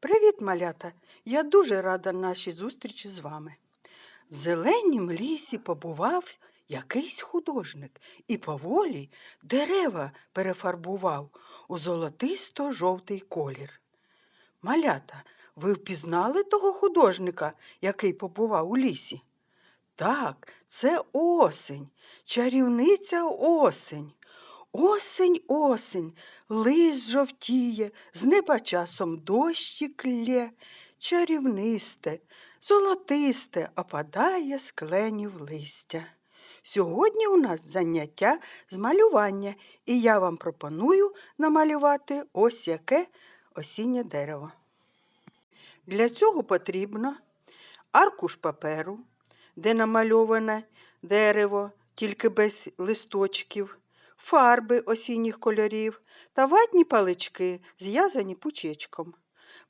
Привіт, малята! Я дуже рада нашій зустрічі з вами. В зеленім лісі побував якийсь художник і поволі дерева перефарбував у золотисто-жовтий колір. Малята, ви впізнали того художника, який побував у лісі? Так, це осень, чарівниця осень. Осень, осень, лист жовтіє, з неба часом дощик лє, чарівнисте, золотисте опадає з кленів листя. Сьогодні у нас заняття з малювання, і я вам пропоную намалювати ось яке осіннє дерево. Для цього потрібно аркуш паперу, де намальоване дерево, тільки без листочків, фарби осінніх кольорів та ватні палички, зв'язані пучечком.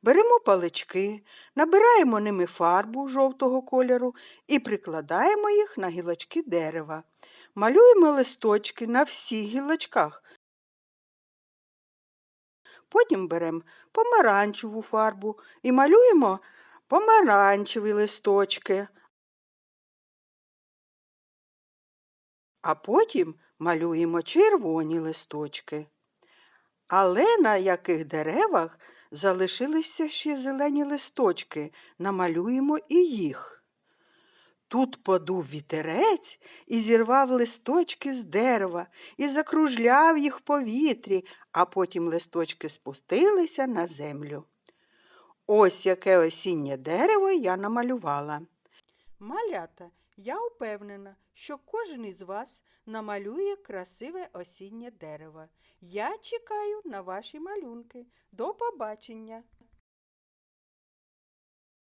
Беремо палички, набираємо ними фарбу жовтого кольору і прикладаємо їх на гілочки дерева. Малюємо листочки на всіх гілочках. Потім беремо помаранчеву фарбу і малюємо помаранчеві листочки. А потім малюємо червоні листочки. Але на яких деревах залишилися ще зелені листочки, намалюємо і їх. Тут подув вітерець і зірвав листочки з дерева і закружляв їх в повітрі, а потім листочки спустилися на землю. Ось яке осіннє дерево я намалювала. Малята, я впевнена, що кожен із вас намалює красиве осіннє дерево. Я чекаю на ваші малюнки. До побачення!